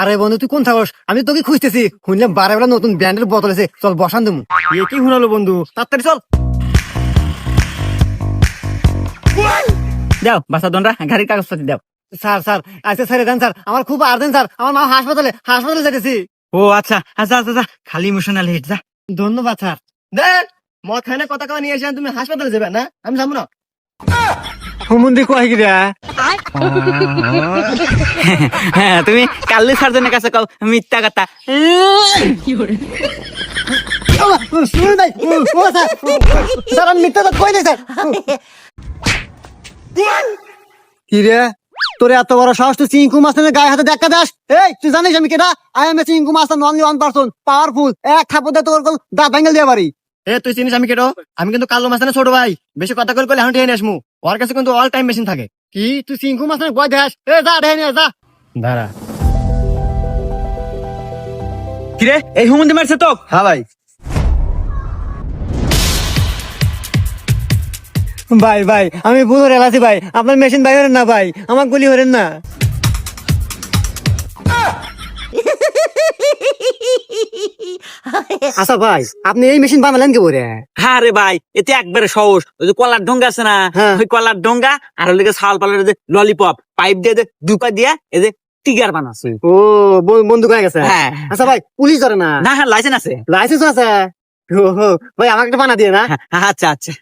আরে বন্ধু তুই কোন থাকস আমি তোকে খুঁজতেছি। শুনলাম বারে বেলা নতুন ব্র্যান্ডের বোতল আছে। চল বসান দেবো। এ কি শুনালো বন্ধু? তাড়াতাড়ি চল। দাও বাসা দনরা গাড়ির কাগজপাতি দাও। স্যার স্যার আচ্ছা স্যার দেন স্যার। আমার খুব আর্জেন্ট স্যার। আমার মা হাসপাতালে হাসপাতালে যেতেছি। ও আচ্ছা আচ্ছা আচ্ছা আচ্ছা, খালি ইমোশনাল হিট যা। ধন্যবাদ স্যার। দেখ মদ খাই না কথা কওয়া নিয়ে এসে তুমি হাসপাতালে যাবে না? আমি যাব না। হুমুন্দি কয় হ্যাঁ তুমি কাল্লি সার্জনের কাছে কও মিথ্যা কথা। স্যার আমি মিথ্যা কথা কই নাই স্যার কি রে তোর এত বড় সাহস তুই চিঙ্কু মাস্টারের গায়ে হাতে দেখা দাস? এই তুই জানিস আমি কেটা I am a Chinku master only one person powerful এক দিয়ে তোর কল দাঁত ভাঙল দিয়ে পারি এ তুই চিনিস আমি কেটো আমি কিন্তু কালো মাছ ছোট ভাই বেশি কথা করে করলে এখন টেনে আসমু। ওর কাছে কিন্তু অল টাইম মেশিন থাকে। কি? তুই সিংকু মাছ না ভয় দেখাস? এ যা ঢেকে নিয়ে যা। দাঁড়া। কিরে এই হুমন্দি মারছে তো হ্যাঁ ভাই। ভাই ভাই আমি ভুল হরে ভাই। আপনার মেশিন ভাই হরেন না ভাই। আমার গুলি হরেন না। আচ্ছা ভাই আপনি এই মেশিন বানালেন কি বলে হ্যাঁ রে ভাই এতে একবারে সহজ। ওই যে কলার ডোঙ্গা আছে না হ্যাঁ। ওই কলার ডোঙ্গা আর ওই সাল পালের যে ললিপপ পাইপ দিয়ে যে দুপা দিয়ে এই যে টিগার বানাচ্ছে। ও ব- বন্দুক হয়ে গেছে। হ্যাঁ। আচ্ছা ভাই পুলিশ ধরে না? না হ্যাঁ লাইসেন্স আছে। লাইসেন্স আছে? ভাই আমাকে একটা বানা দিয়ে না? আচ্ছা আচ্ছা। আচ্ছা